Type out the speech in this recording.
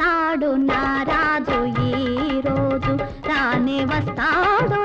వస్తాడు నా రాజు ఈ రోజు. రానే వస్తాడు